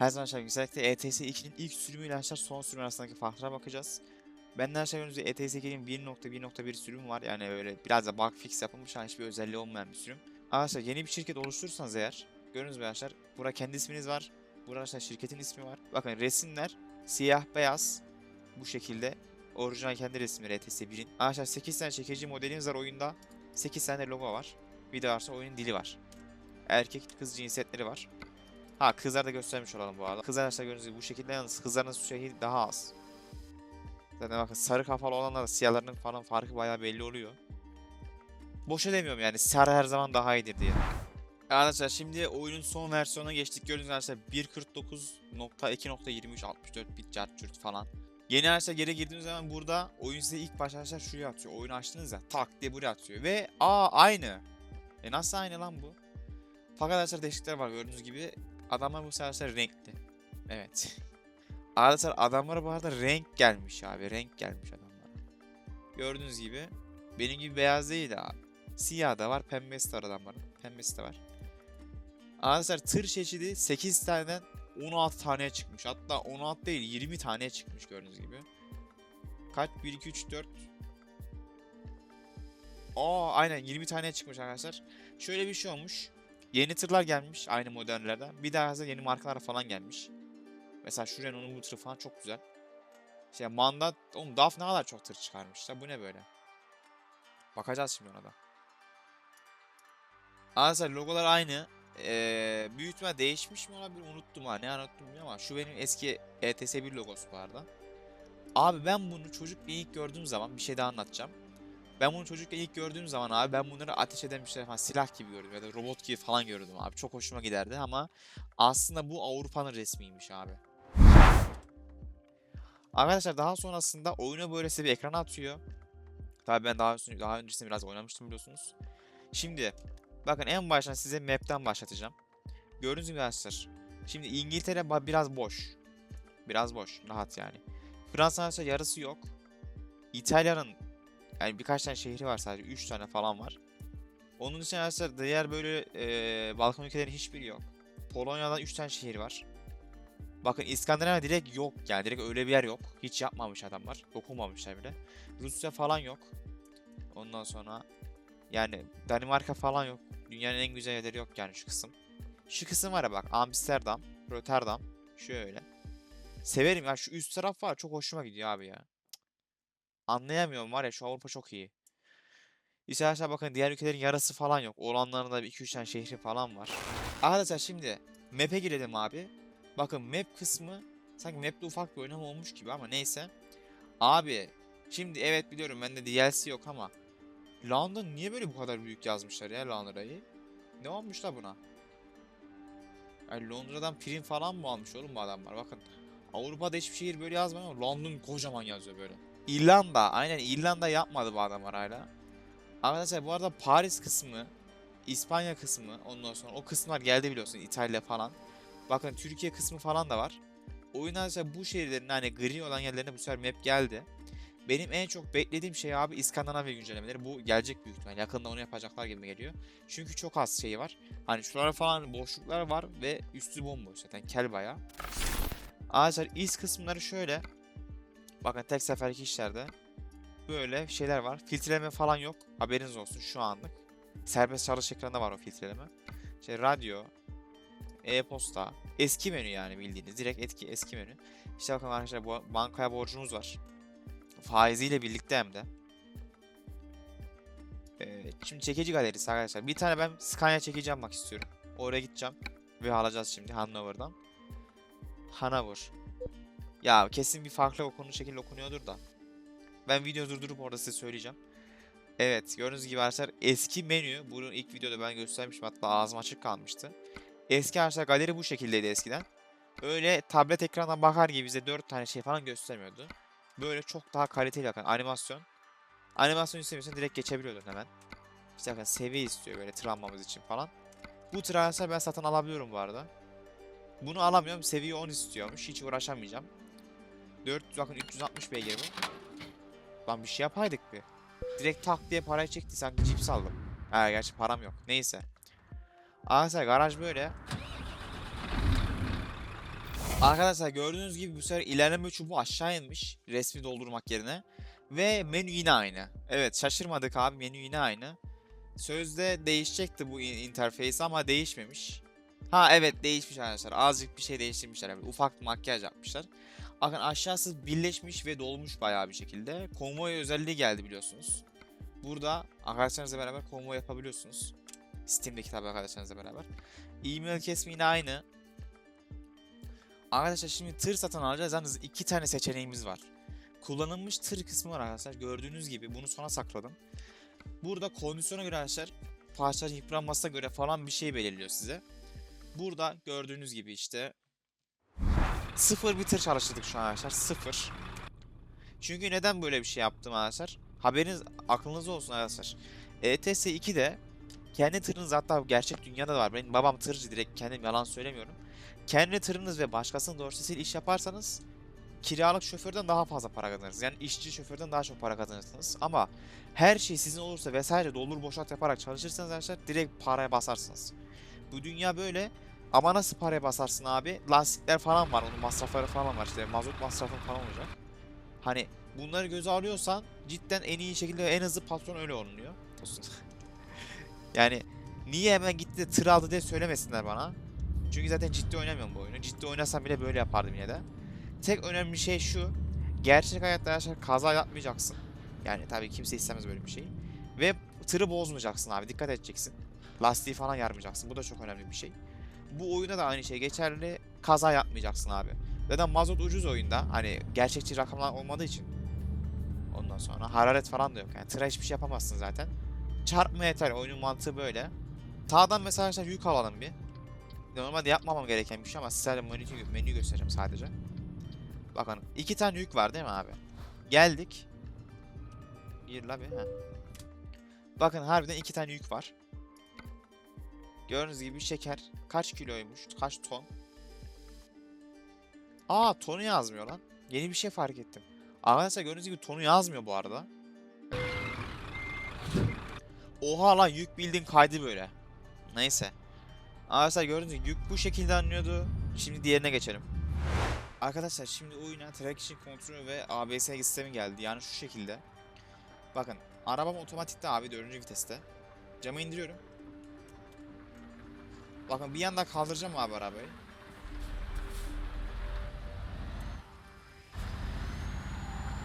Her zaman aşağı özellikle ETS 2'nin ilk sürümüyle arkadaşlar son sürüm arasındaki farklara bakacağız. Ben de aşağı önünüzde ETS 2'nin 1.1.1 sürümü var. Yani öyle biraz da bug fix yapılmış yani hiçbir özelliği olmayan bir sürüm. Arkadaşlar yeni bir şirket oluşturursanız eğer gördüğünüz gibi arkadaşlar burada kendi isminiz var. Burada arkadaşlar şirketin ismi var. Bakın resimler siyah beyaz bu şekilde orijinal kendi resimleri ETS 1'in. Arkadaşlar 8 tane çekici modeliniz var oyunda. 8 tane logo var. Bir de varsa oyunun dili var. Erkek kız cinsiyetleri var. Ha kızlar da göstermiş olalım bu arada. Kızlar arkadaşlar gördüğünüz gibi bu şekilde yalnız kızların şeyi daha az. Zaten bakın sarı kafalı olanlar da siyahlarının falan farkı bayağı belli oluyor. Boşa demiyorum yani sarı her zaman daha iyidir diye. Arkadaşlar şimdi oyunun son versiyonuna geçtik. Gördüğünüz arkadaşlar 1.49.2.23 64 bit chart falan. Yeni arkadaşlar geri girdiğiniz zaman burada oyun size ilk başta arkadaşlar şuraya atıyor. Oyunu açtınız ya tak diye buraya atıyor. Ve aa aynı. E nasıl aynı lan bu? Fakat arkadaşlar değişiklikler var gördüğünüz gibi. Adamlar bu sefer renkli. Evet. Arkadaşlar adamlara bu arada renk gelmiş abi. Renk gelmiş adamlara. Gördüğünüz gibi. Benim gibi beyaz değil abi. Siyah da var. Pembesi de var adamların. Pembesi de var. Arkadaşlar tır çeşidi 8 taneden 16 taneye çıkmış. Hatta 16 değil 20 taneye çıkmış gördüğünüz gibi. Kaç? 1, 2, 3, 4. Aa aynen 20 taneye çıkmış arkadaşlar. Şöyle bir şey olmuş. Yeni tırlar gelmiş aynı modellerden. Bir daha yeni markalar falan gelmiş. Mesela şu Renault'un bu tırı falan çok güzel. Şey Mandat, oğlum DAF ne kadar çok tır çıkarmışlar. Bu ne böyle? Bakacağız şimdi ona da. Arkadaşlar logolar aynı. Ee, büyük değişmiş mi olabilir unuttum ha ne unuttum bilmiyorum ama şu benim eski E ETS1 logosu bu arada. Abi ben bunu çocukken ilk gördüğüm zaman bir şey daha anlatacağım. Ben bunu çocukken ilk gördüğüm zaman abi ben bunları ateş eden bir şey falan silah gibi gördüm ya da robot gibi falan gördüm abi. Çok hoşuma giderdi ama aslında bu Avrupa'nın resmiymiş abi. Arkadaşlar daha sonrasında oyunu böyle size bir ekrana atıyor. Tabii ben daha, daha öncesinde biraz oynamıştım biliyorsunuz. Şimdi bakın en baştan size map'ten başlatacağım. Gördüğünüz gibi arkadaşlar. Şimdi İngiltere biraz boş. Biraz boş. Rahat yani. Fransa arkadaşlar yarısı yok. İtalya'nın yani birkaç tane şehri var sadece. 3 tane falan var. Onun dışında arkadaşlar diğer böyle e, Balkan ülkelerinin hiçbiri yok. Polonya'dan 3 tane şehir var. Bakın İskandinavya direkt yok yani direkt öyle bir yer yok. Hiç yapmamış adamlar. Dokunmamışlar bile. Rusya falan yok. Ondan sonra yani Danimarka falan yok. Dünyanın en güzel yerleri yok yani şu kısım. Şu kısım var ya bak Amsterdam, Rotterdam. Şöyle. Severim ya şu üst taraf var çok hoşuma gidiyor abi ya. Anlayamıyorum var ya şu Avrupa çok iyi. Arkadaşlar bakın diğer ülkelerin yarısı falan yok. Olanların da 2-3 tane şehri falan var. Arkadaşlar şimdi map'e girelim abi. Bakın map kısmı sanki map'te ufak bir oynama olmuş gibi ama neyse. Abi şimdi evet biliyorum bende DLC yok ama London niye böyle bu kadar büyük yazmışlar ya Londra'yı? Ne olmuş da buna? Yani Londra'dan prim falan mı almış oğlum bu adamlar? Bakın Avrupa'da hiçbir şehir böyle yazmıyor ama London kocaman yazıyor böyle. İrlanda aynen İrlanda yapmadı bu adamlar hala. Arkadaşlar bu arada Paris kısmı, İspanya kısmı ondan sonra o kısımlar geldi biliyorsun İtalya falan. Bakın Türkiye kısmı falan da var. Oyun arkadaşlar bu şehirlerin hani gri olan yerlerine bu sefer map geldi. Benim en çok beklediğim şey abi İskandinavya güncellemeleri. Bu gelecek büyük ihtimal. Yakında onu yapacaklar gibi geliyor. Çünkü çok az şey var. Hani şuralara falan boşluklar var ve üstü bomboş zaten kel bayağı. Arkadaşlar İz kısımları şöyle. Bakın tek seferlik işlerde. Böyle şeyler var. Filtreleme falan yok. Haberiniz olsun şu anlık. Serbest çalış ekranında var o filtreleme. İşte radyo, e-posta, eski menü yani bildiğiniz direkt etki eski menü. İşte bakın arkadaşlar bu bankaya borcumuz var. Faiziyle birlikte hem de. Ee, şimdi çekici galerisi arkadaşlar. Bir tane ben Scania çekeceğim bak istiyorum. Oraya gideceğim ve alacağız şimdi Hanover'dan. Hanover. Ya kesin bir farklı okunduğu şekilde okunuyordur da. Ben video durdurup orada size söyleyeceğim. Evet gördüğünüz gibi arkadaşlar eski menü. Bunu ilk videoda ben göstermiştim hatta ağzım açık kalmıştı. Eski arkadaşlar galeri bu şekildeydi eskiden. Öyle tablet ekrandan bakar gibi bize 4 tane şey falan göstermiyordu. Böyle çok daha kaliteli bakın animasyon. Animasyon istemiyorsan direkt geçebiliyordun hemen. İşte bakın seviye istiyor böyle travmamız için falan. Bu tır ben satın alabiliyorum bu arada. Bunu alamıyorum seviye 10 istiyormuş hiç uğraşamayacağım. 400 bakın 360 beygir bu. Lan bir şey yapaydık bir. Direkt tak diye parayı çekti sanki cips aldım. Ha gerçi param yok. Neyse. Arkadaşlar garaj böyle. Arkadaşlar gördüğünüz gibi bu sefer ilerleme çubuğu aşağı inmiş resmi doldurmak yerine. Ve menü yine aynı. Evet şaşırmadık abi menü yine aynı. Sözde değişecekti bu in- interface ama değişmemiş. Ha evet değişmiş arkadaşlar. Azıcık bir şey değiştirmişler. Yani ufak bir makyaj yapmışlar. Aşağısı birleşmiş ve dolmuş bayağı bir şekilde. Konvoy özelliği geldi biliyorsunuz. Burada arkadaşlarınızla beraber konvoy yapabiliyorsunuz. Steam'deki tabi arkadaşlarınızla beraber. E-mail kesimi yine aynı. Arkadaşlar şimdi tır satın alacağız. Yalnız iki tane seçeneğimiz var. Kullanılmış tır kısmı var arkadaşlar. Gördüğünüz gibi bunu sona sakladım. Burada kondisyona göre arkadaşlar parçaların yıpranmasına göre falan bir şey belirliyor size. Burada gördüğünüz gibi işte sıfır bir tır çalıştırdık şu an arkadaşlar. Sıfır. Çünkü neden böyle bir şey yaptım arkadaşlar? Haberiniz aklınızda olsun arkadaşlar. ETS 2'de kendi tırınız hatta gerçek dünyada da var. Benim babam tırcı direkt kendim yalan söylemiyorum. Kendi tırınız ve başkasının dorsesiyle iş yaparsanız kiralık şoförden daha fazla para kazanırsınız. Yani işçi şoförden daha çok para kazanırsınız. Ama her şey sizin olursa vesaire doldur boşalt yaparak çalışırsanız arkadaşlar direkt paraya basarsınız. Bu dünya böyle. Ama nasıl paraya basarsın abi? Lastikler falan var. Onun masrafları falan var. İşte mazot masrafı falan olacak. Hani bunları göze alıyorsan cidden en iyi şekilde en hızlı patron öyle olunuyor. Yani niye hemen gitti de tır aldı diye söylemesinler bana. Çünkü zaten ciddi oynamıyorum bu oyunu. Ciddi oynasam bile böyle yapardım yine de. Tek önemli şey şu. Gerçek hayatta arkadaşlar kaza yapmayacaksın. Yani tabii kimse istemez böyle bir şey. Ve tırı bozmayacaksın abi. Dikkat edeceksin. Lastiği falan yarmayacaksın. Bu da çok önemli bir şey. Bu oyunda da aynı şey geçerli. Kaza yapmayacaksın abi. Zaten mazot ucuz oyunda. Hani gerçekçi rakamlar olmadığı için. Ondan sonra hararet falan da yok. Yani tıra hiçbir şey yapamazsın zaten. Çarpma yeter. Oyunun mantığı böyle. Sağdan mesela arkadaşlar yük alalım bir. Normalde yapmamam gereken bir şey ama sizlerle menü, menü göstereceğim sadece. Bakın iki tane yük var değil mi abi? Geldik. Gir la bir. heh. Bakın harbiden iki tane yük var. Gördüğünüz gibi şeker kaç kiloymuş? Kaç ton? Aa tonu yazmıyor lan. Yeni bir şey fark ettim. Arkadaşlar gördüğünüz gibi tonu yazmıyor bu arada. Oha lan yük bildiğin kaydı böyle. Neyse. Arkadaşlar gördüğünüz gibi yük bu şekilde anlıyordu. Şimdi diğerine geçelim. Arkadaşlar şimdi oyuna traction kontrolü ve ABS sistemi geldi. Yani şu şekilde. Bakın arabam otomatikte abi 4. viteste. Camı indiriyorum. Bakın bir yandan kaldıracağım abi arabayı.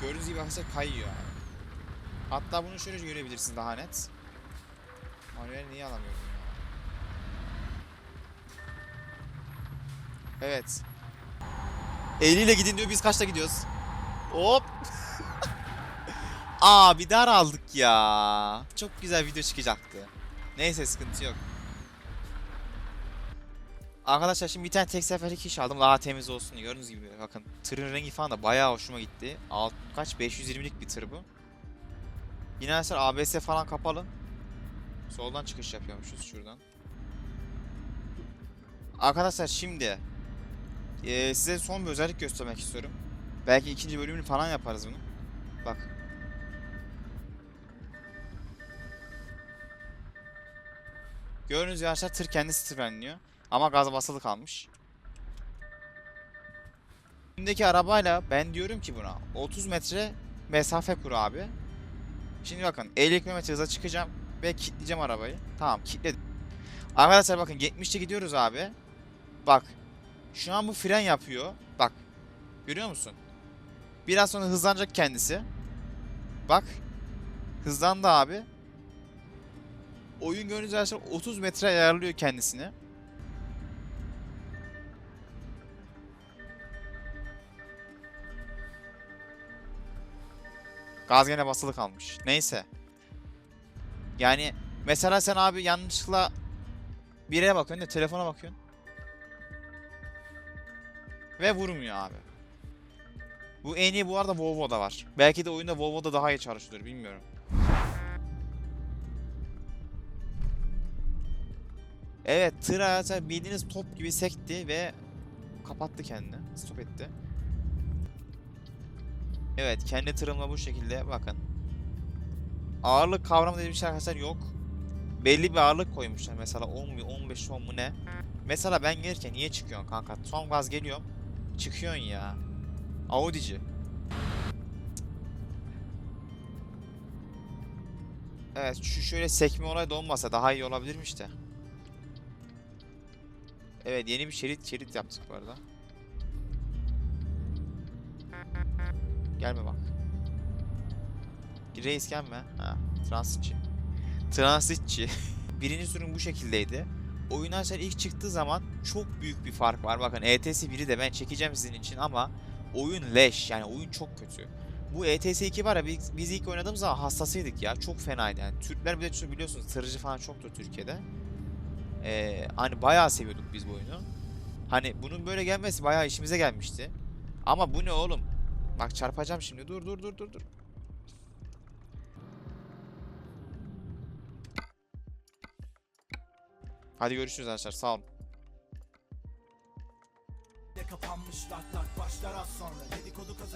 Gördüğünüz gibi arkadaşlar kayıyor abi. Hatta bunu şöyle görebilirsiniz daha net. Manuel niye alamıyorum ya? Evet. 50 ile gidin diyor biz kaçta gidiyoruz? Hop. Aa bir dar aldık ya. Çok güzel video çıkacaktı. Neyse sıkıntı yok. Arkadaşlar şimdi bir tane tek seferlik iş aldım daha temiz olsun diye. Gördüğünüz gibi bakın tırın rengi falan da bayağı hoşuma gitti. Alt, kaç 520'lik bir tır bu. Yine arkadaşlar ABS falan kapalı. Soldan çıkış yapıyormuşuz şuradan. Arkadaşlar şimdi eee, size son bir özellik göstermek istiyorum. Belki ikinci bölümünü falan yaparız bunu. Bak. Gördüğünüz gibi arkadaşlar tır kendisi frenliyor. Ama gaz basılı kalmış. Şimdiki arabayla ben diyorum ki buna 30 metre mesafe kur abi. Şimdi bakın 50 km hıza çıkacağım ve kilitleyeceğim arabayı. Tamam kilitledim. Arkadaşlar bakın 70'te gidiyoruz abi. Bak. Şu an bu fren yapıyor. Bak. Görüyor musun? Biraz sonra hızlanacak kendisi. Bak. Hızlandı abi. Oyun gördüğünüz arkadaşlar 30 metre ayarlıyor kendisini. Gaz gene basılı kalmış. Neyse. Yani mesela sen abi yanlışlıkla bir yere bakıyorsun da telefona bakıyorsun. Ve vurmuyor abi. Bu en iyi bu arada Volvo'da var. Belki de oyunda Volvo'da daha iyi çalışıyordur bilmiyorum. Evet tır hayatı bildiğiniz top gibi sekti ve kapattı kendini. Stop etti. Evet kendi tırımla bu şekilde bakın. Ağırlık kavramı bir şey arkadaşlar yok. Belli bir ağırlık koymuşlar mesela 10 mu 15 ton mu ne. Mesela ben gelirken niye çıkıyorsun kanka? Son gaz geliyorum. Çıkıyorsun ya. Audi'ci. Evet şu şöyle sekme olayı da olmasa daha iyi olabilirmiş de. Evet yeni bir şerit şerit yaptık bu arada. Gelme bak. Reis gelme. Ha, transitçi. Transitçi. Birinci sürüm bu şekildeydi. Oyundan sonra ilk çıktığı zaman çok büyük bir fark var. Bakın ETS 1'i de ben çekeceğim sizin için ama oyun leş. Yani oyun çok kötü. Bu ETS 2 var ya biz, biz ilk oynadığımız zaman hassasıydık ya. Çok fenaydı yani. Türkler bir de biliyorsunuz tırıcı falan çoktu Türkiye'de. Ee, hani bayağı seviyorduk biz bu oyunu. Hani bunun böyle gelmesi bayağı işimize gelmişti. Ama bu ne oğlum? Bak çarpacağım şimdi. Dur dur dur dur dur. Hadi görüşürüz arkadaşlar. Sağ olun. Kapanmış başlar az sonra